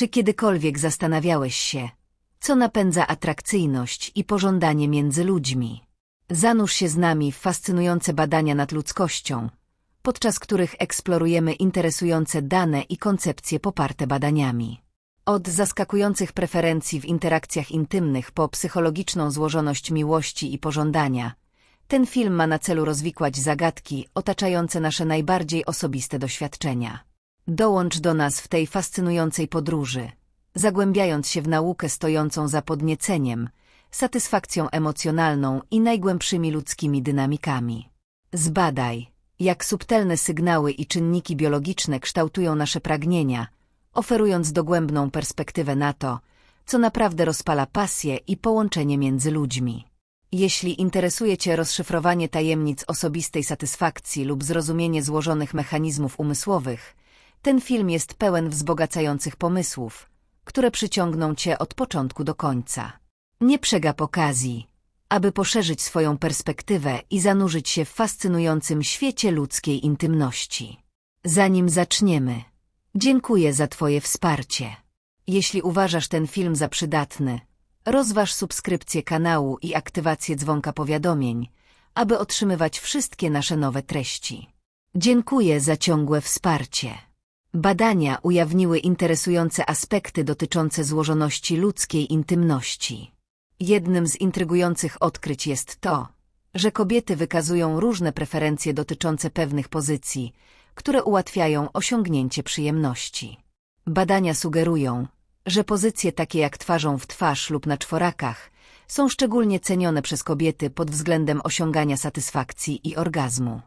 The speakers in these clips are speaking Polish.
Czy kiedykolwiek zastanawiałeś się, co napędza atrakcyjność i pożądanie między ludźmi? Zanurz się z nami w fascynujące badania nad ludzkością, podczas których eksplorujemy interesujące dane i koncepcje poparte badaniami. Od zaskakujących preferencji w interakcjach intymnych po psychologiczną złożoność miłości i pożądania, ten film ma na celu rozwikłać zagadki otaczające nasze najbardziej osobiste doświadczenia. Dołącz do nas w tej fascynującej podróży, zagłębiając się w naukę stojącą za podnieceniem, satysfakcją emocjonalną i najgłębszymi ludzkimi dynamikami. Zbadaj, jak subtelne sygnały i czynniki biologiczne kształtują nasze pragnienia, oferując dogłębną perspektywę na to, co naprawdę rozpala pasję i połączenie między ludźmi. Jeśli interesuje Cię rozszyfrowanie tajemnic osobistej satysfakcji lub zrozumienie złożonych mechanizmów umysłowych, ten film jest pełen wzbogacających pomysłów, które przyciągną Cię od początku do końca. Nie przegap okazji, aby poszerzyć swoją perspektywę i zanurzyć się w fascynującym świecie ludzkiej intymności. Zanim zaczniemy, dziękuję za Twoje wsparcie. Jeśli uważasz ten film za przydatny, rozważ subskrypcję kanału i aktywację dzwonka powiadomień, aby otrzymywać wszystkie nasze nowe treści. Dziękuję za ciągłe wsparcie. Badania ujawniły interesujące aspekty dotyczące złożoności ludzkiej intymności. Jednym z intrygujących odkryć jest to, że kobiety wykazują różne preferencje dotyczące pewnych pozycji, które ułatwiają osiągnięcie przyjemności. Badania sugerują, że pozycje takie jak twarzą w twarz lub na czworakach są szczególnie cenione przez kobiety pod względem osiągania satysfakcji i orgazmu.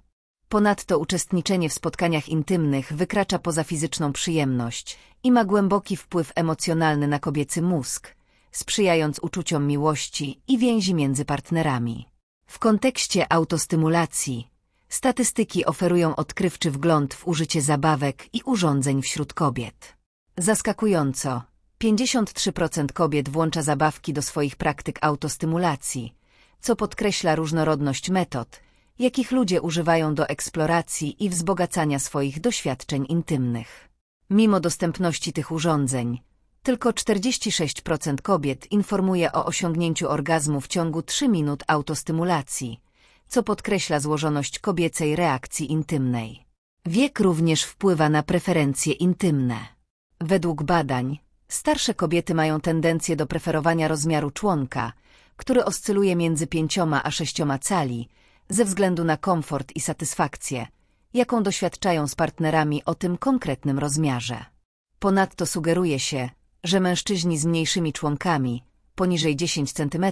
Ponadto uczestniczenie w spotkaniach intymnych wykracza poza fizyczną przyjemność i ma głęboki wpływ emocjonalny na kobiecy mózg, sprzyjając uczuciom miłości i więzi między partnerami. W kontekście autostymulacji statystyki oferują odkrywczy wgląd w użycie zabawek i urządzeń wśród kobiet. Zaskakująco, 53% kobiet włącza zabawki do swoich praktyk autostymulacji, co podkreśla różnorodność metod, jakich ludzie używają do eksploracji i wzbogacania swoich doświadczeń intymnych. Mimo dostępności tych urządzeń, tylko 46% kobiet informuje o osiągnięciu orgazmu w ciągu 3 minut autostymulacji, co podkreśla złożoność kobiecej reakcji intymnej. Wiek również wpływa na preferencje intymne. Według badań, starsze kobiety mają tendencję do preferowania rozmiaru członka, który oscyluje między 5 a 6 cali, ze względu na komfort i satysfakcję, jaką doświadczają z partnerami o tym konkretnym rozmiarze. Ponadto sugeruje się, że mężczyźni z mniejszymi członkami, poniżej 10 cm,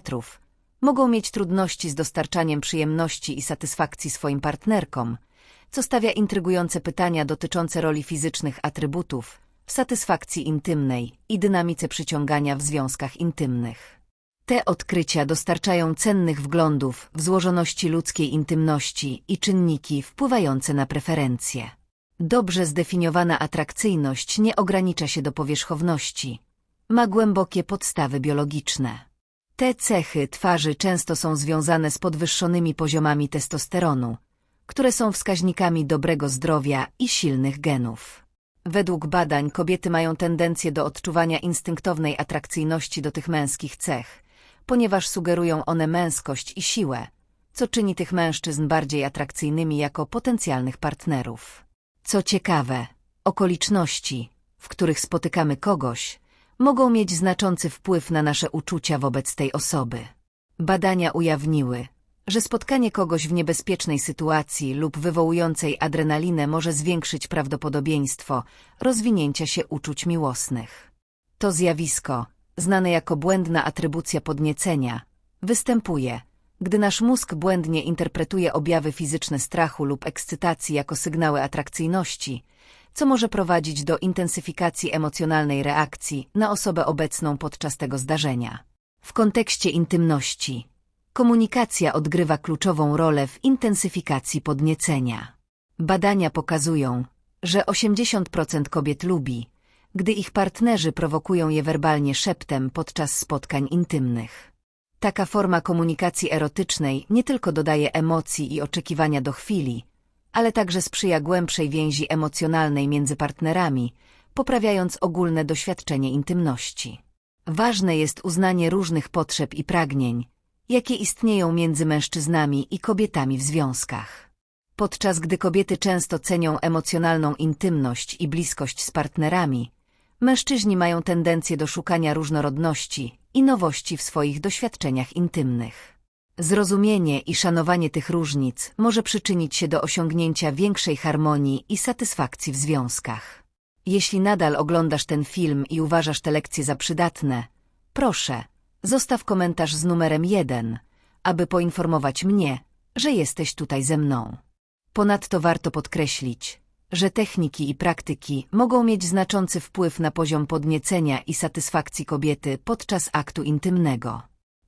mogą mieć trudności z dostarczaniem przyjemności i satysfakcji swoim partnerkom, co stawia intrygujące pytania dotyczące roli fizycznych atrybutów, w satysfakcji intymnej i dynamice przyciągania w związkach intymnych. Te odkrycia dostarczają cennych wglądów w złożoności ludzkiej intymności i czynniki wpływające na preferencje. Dobrze zdefiniowana atrakcyjność nie ogranicza się do powierzchowności. Ma głębokie podstawy biologiczne. Te cechy twarzy często są związane z podwyższonymi poziomami testosteronu, które są wskaźnikami dobrego zdrowia i silnych genów. Według badań kobiety mają tendencję do odczuwania instynktownej atrakcyjności do tych męskich cech, ponieważ sugerują one męskość i siłę, co czyni tych mężczyzn bardziej atrakcyjnymi jako potencjalnych partnerów. Co ciekawe, okoliczności, w których spotykamy kogoś, mogą mieć znaczący wpływ na nasze uczucia wobec tej osoby. Badania ujawniły, że spotkanie kogoś w niebezpiecznej sytuacji lub wywołującej adrenalinę może zwiększyć prawdopodobieństwo rozwinięcia się uczuć miłosnych. To zjawisko, znane jako błędna atrybucja podniecenia, występuje, gdy nasz mózg błędnie interpretuje objawy fizyczne strachu lub ekscytacji jako sygnały atrakcyjności, co może prowadzić do intensyfikacji emocjonalnej reakcji na osobę obecną podczas tego zdarzenia. W kontekście intymności, komunikacja odgrywa kluczową rolę w intensyfikacji podniecenia. Badania pokazują, że 80% kobiet lubi, gdy ich partnerzy prowokują je werbalnie szeptem podczas spotkań intymnych. Taka forma komunikacji erotycznej nie tylko dodaje emocji i oczekiwania do chwili, ale także sprzyja głębszej więzi emocjonalnej między partnerami, poprawiając ogólne doświadczenie intymności. Ważne jest uznanie różnych potrzeb i pragnień, jakie istnieją między mężczyznami i kobietami w związkach. Podczas gdy kobiety często cenią emocjonalną intymność i bliskość z partnerami, mężczyźni mają tendencję do szukania różnorodności i nowości w swoich doświadczeniach intymnych. Zrozumienie i szanowanie tych różnic może przyczynić się do osiągnięcia większej harmonii i satysfakcji w związkach. Jeśli nadal oglądasz ten film i uważasz te lekcje za przydatne, proszę, zostaw komentarz z numerem 1, aby poinformować mnie, że jesteś tutaj ze mną. Ponadto warto podkreślić, że techniki i praktyki mogą mieć znaczący wpływ na poziom podniecenia i satysfakcji kobiety podczas aktu intymnego.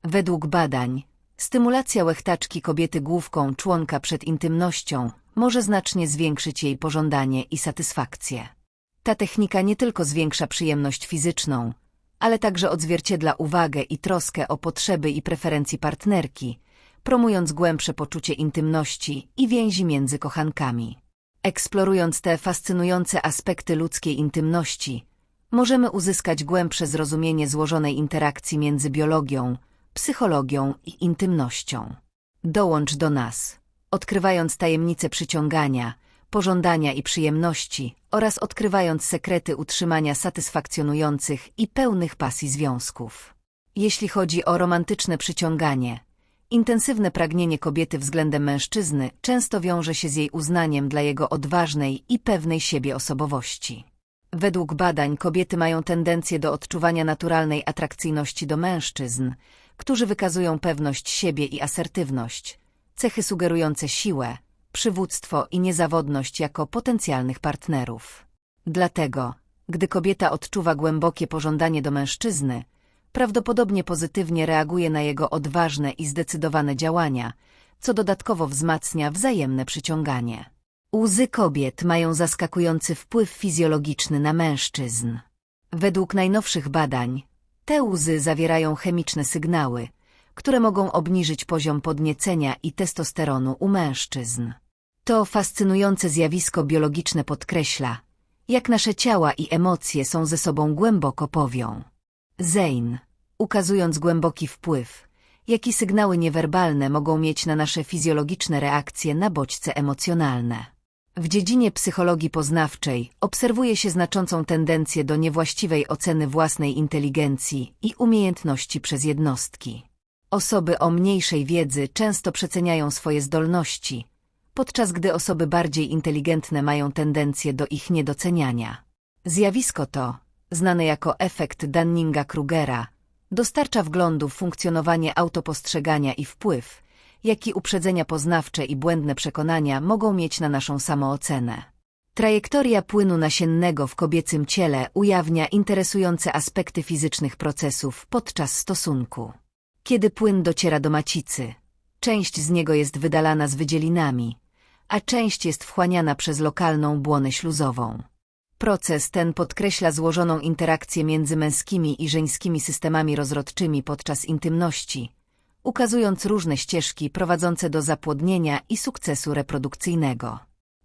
Według badań, stymulacja łechtaczki kobiety główką członka przed intymnością może znacznie zwiększyć jej pożądanie i satysfakcję. Ta technika nie tylko zwiększa przyjemność fizyczną, ale także odzwierciedla uwagę i troskę o potrzeby i preferencje partnerki, promując głębsze poczucie intymności i więzi między kochankami. Eksplorując te fascynujące aspekty ludzkiej intymności, możemy uzyskać głębsze zrozumienie złożonej interakcji między biologią, psychologią i intymnością. Dołącz do nas, odkrywając tajemnice przyciągania, pożądania i przyjemności oraz odkrywając sekrety utrzymania satysfakcjonujących i pełnych pasji związków. Jeśli chodzi o romantyczne przyciąganie, intensywne pragnienie kobiety względem mężczyzny często wiąże się z jej uznaniem dla jego odważnej i pewnej siebie osobowości. Według badań kobiety mają tendencję do odczuwania naturalnej atrakcyjności do mężczyzn, którzy wykazują pewność siebie i asertywność, cechy sugerujące siłę, przywództwo i niezawodność jako potencjalnych partnerów. Dlatego, gdy kobieta odczuwa głębokie pożądanie do mężczyzny, prawdopodobnie pozytywnie reaguje na jego odważne i zdecydowane działania, co dodatkowo wzmacnia wzajemne przyciąganie. Łzy kobiet mają zaskakujący wpływ fizjologiczny na mężczyzn. Według najnowszych badań, te łzy zawierają chemiczne sygnały, które mogą obniżyć poziom podniecenia i testosteronu u mężczyzn. To fascynujące zjawisko biologiczne podkreśla, jak nasze ciała i emocje są ze sobą głęboko powią. Zane, ukazując głęboki wpływ, jaki sygnały niewerbalne mogą mieć na nasze fizjologiczne reakcje na bodźce emocjonalne. W dziedzinie psychologii poznawczej obserwuje się znaczącą tendencję do niewłaściwej oceny własnej inteligencji i umiejętności przez jednostki. Osoby o mniejszej wiedzy często przeceniają swoje zdolności, podczas gdy osoby bardziej inteligentne mają tendencję do ich niedoceniania. Zjawisko to, znane jako efekt Dunninga-Krugera, dostarcza wglądu w funkcjonowanie autopostrzegania i wpływ, jaki uprzedzenia poznawcze i błędne przekonania mogą mieć na naszą samoocenę. Trajektoria płynu nasiennego w kobiecym ciele ujawnia interesujące aspekty fizycznych procesów podczas stosunku. Kiedy płyn dociera do macicy, część z niego jest wydalana z wydzielinami, a część jest wchłaniana przez lokalną błonę śluzową. Proces ten podkreśla złożoną interakcję między męskimi i żeńskimi systemami rozrodczymi podczas intymności, ukazując różne ścieżki prowadzące do zapłodnienia i sukcesu reprodukcyjnego.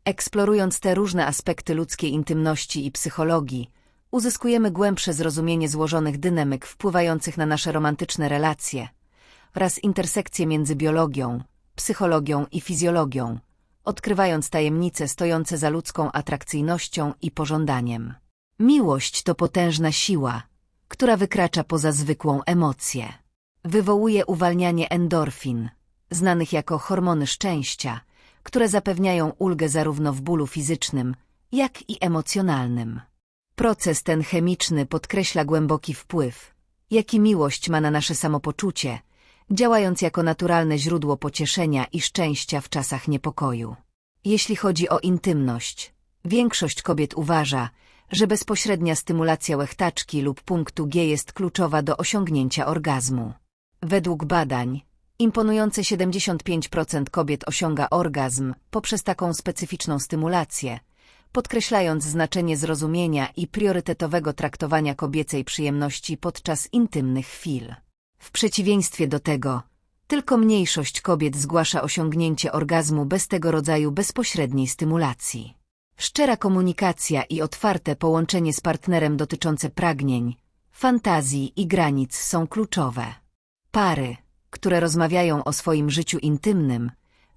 Eksplorując te różne aspekty ludzkiej intymności i psychologii, uzyskujemy głębsze zrozumienie złożonych dynamik wpływających na nasze romantyczne relacje oraz intersekcje między biologią, psychologią i fizjologią, odkrywając tajemnice stojące za ludzką atrakcyjnością i pożądaniem. Miłość to potężna siła, która wykracza poza zwykłą emocję. Wywołuje uwalnianie endorfin, znanych jako hormony szczęścia, które zapewniają ulgę zarówno w bólu fizycznym, jak i emocjonalnym. Proces ten chemiczny podkreśla głęboki wpływ, jaki miłość ma na nasze samopoczucie, działając jako naturalne źródło pocieszenia i szczęścia w czasach niepokoju. Jeśli chodzi o intymność, większość kobiet uważa, że bezpośrednia stymulacja łechtaczki lub punktu G jest kluczowa do osiągnięcia orgazmu. Według badań, imponujące 75% kobiet osiąga orgazm poprzez taką specyficzną stymulację, podkreślając znaczenie zrozumienia i priorytetowego traktowania kobiecej przyjemności podczas intymnych chwil. W przeciwieństwie do tego, tylko mniejszość kobiet zgłasza osiągnięcie orgazmu bez tego rodzaju bezpośredniej stymulacji. Szczera komunikacja i otwarte połączenie z partnerem dotyczące pragnień, fantazji i granic są kluczowe. Pary, które rozmawiają o swoim życiu intymnym,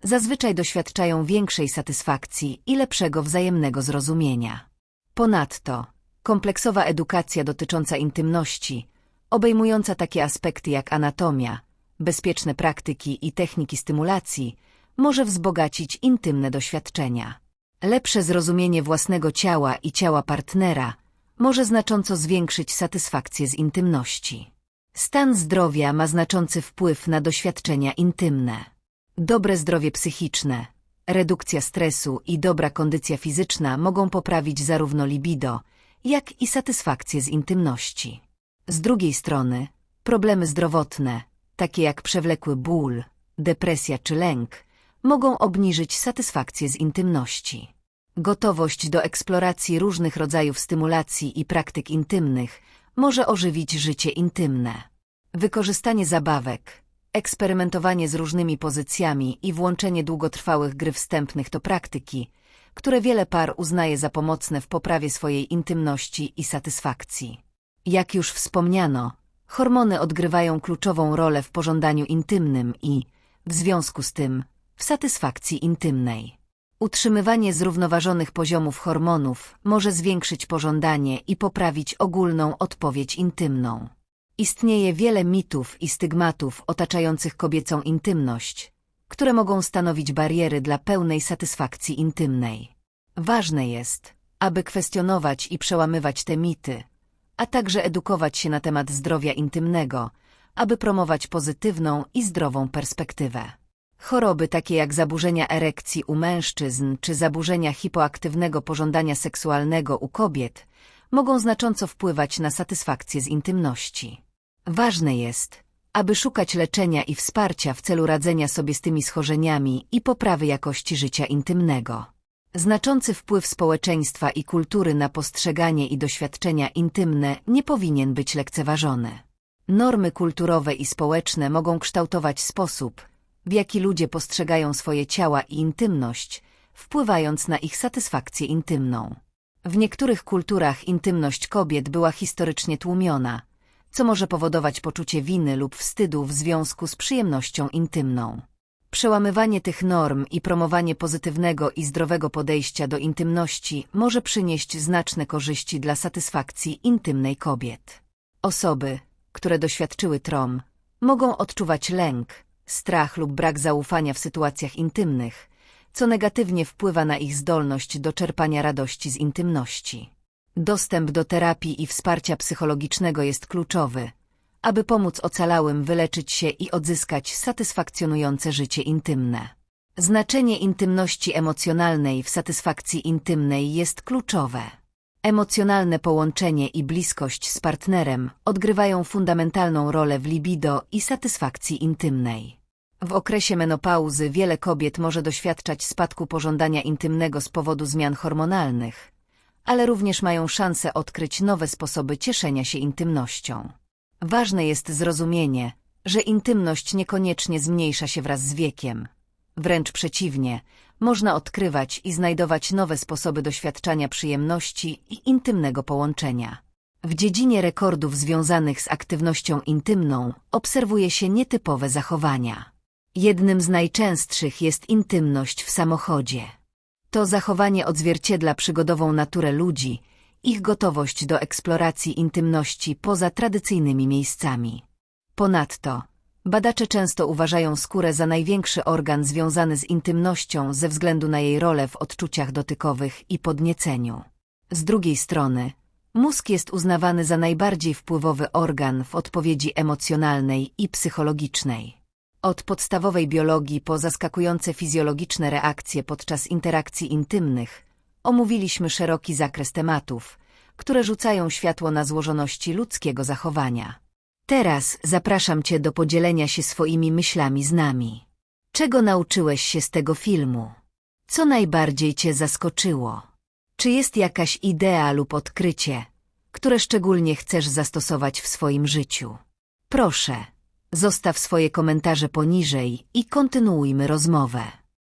zazwyczaj doświadczają większej satysfakcji i lepszego wzajemnego zrozumienia. Ponadto, kompleksowa edukacja dotycząca intymności, obejmująca takie aspekty jak anatomia, bezpieczne praktyki i techniki stymulacji, może wzbogacić intymne doświadczenia. Lepsze zrozumienie własnego ciała i ciała partnera może znacząco zwiększyć satysfakcję z intymności. Stan zdrowia ma znaczący wpływ na doświadczenia intymne. Dobre zdrowie psychiczne, redukcja stresu i dobra kondycja fizyczna mogą poprawić zarówno libido, jak i satysfakcję z intymności. Z drugiej strony, problemy zdrowotne, takie jak przewlekły ból, depresja czy lęk, mogą obniżyć satysfakcję z intymności. Gotowość do eksploracji różnych rodzajów stymulacji i praktyk intymnych może ożywić życie intymne. Wykorzystanie zabawek, eksperymentowanie z różnymi pozycjami i włączenie długotrwałych gry wstępnych to praktyki, które wiele par uznaje za pomocne w poprawie swojej intymności i satysfakcji. Jak już wspomniano, hormony odgrywają kluczową rolę w pożądaniu intymnym i, w związku z tym, w satysfakcji intymnej. Utrzymywanie zrównoważonych poziomów hormonów może zwiększyć pożądanie i poprawić ogólną odpowiedź intymną. Istnieje wiele mitów i stygmatów otaczających kobiecą intymność, które mogą stanowić bariery dla pełnej satysfakcji intymnej. Ważne jest, aby kwestionować i przełamywać te mity, a także edukować się na temat zdrowia intymnego, aby promować pozytywną i zdrową perspektywę. Choroby takie jak zaburzenia erekcji u mężczyzn czy zaburzenia hipoaktywnego pożądania seksualnego u kobiet mogą znacząco wpływać na satysfakcję z intymności. Ważne jest, aby szukać leczenia i wsparcia w celu radzenia sobie z tymi schorzeniami i poprawy jakości życia intymnego. Znaczący wpływ społeczeństwa i kultury na postrzeganie i doświadczenia intymne nie powinien być lekceważony. Normy kulturowe i społeczne mogą kształtować sposób, w jaki ludzie postrzegają swoje ciała i intymność, wpływając na ich satysfakcję intymną. W niektórych kulturach intymność kobiet była historycznie tłumiona, co może powodować poczucie winy lub wstydu w związku z przyjemnością intymną. Przełamywanie tych norm i promowanie pozytywnego i zdrowego podejścia do intymności może przynieść znaczne korzyści dla satysfakcji intymnej kobiet. Osoby, które doświadczyły trom, mogą odczuwać lęk, strach lub brak zaufania w sytuacjach intymnych, co negatywnie wpływa na ich zdolność do czerpania radości z intymności. Dostęp do terapii i wsparcia psychologicznego jest kluczowy, aby pomóc ocalałym wyleczyć się i odzyskać satysfakcjonujące życie intymne. Znaczenie intymności emocjonalnej w satysfakcji intymnej jest kluczowe. Emocjonalne połączenie i bliskość z partnerem odgrywają fundamentalną rolę w libido i satysfakcji intymnej. W okresie menopauzy wiele kobiet może doświadczać spadku pożądania intymnego z powodu zmian hormonalnych, ale również mają szansę odkryć nowe sposoby cieszenia się intymnością. Ważne jest zrozumienie, że intymność niekoniecznie zmniejsza się wraz z wiekiem. Wręcz przeciwnie, można odkrywać i znajdować nowe sposoby doświadczania przyjemności i intymnego połączenia. W dziedzinie rekordów związanych z aktywnością intymną obserwuje się nietypowe zachowania. Jednym z najczęstszych jest intymność w samochodzie. To zachowanie odzwierciedla przygodową naturę ludzi, ich gotowość do eksploracji intymności poza tradycyjnymi miejscami. Ponadto, badacze często uważają skórę za największy organ związany z intymnością ze względu na jej rolę w odczuciach dotykowych i podnieceniu. Z drugiej strony, mózg jest uznawany za najbardziej wpływowy organ w odpowiedzi emocjonalnej i psychologicznej. Od podstawowej biologii po zaskakujące fizjologiczne reakcje podczas interakcji intymnych, omówiliśmy szeroki zakres tematów, które rzucają światło na złożoności ludzkiego zachowania. Teraz zapraszam Cię do podzielenia się swoimi myślami z nami. Czego nauczyłeś się z tego filmu? Co najbardziej Cię zaskoczyło? Czy jest jakaś idea lub odkrycie, które szczególnie chcesz zastosować w swoim życiu? Proszę, Zostaw swoje komentarze poniżej i kontynuujmy rozmowę.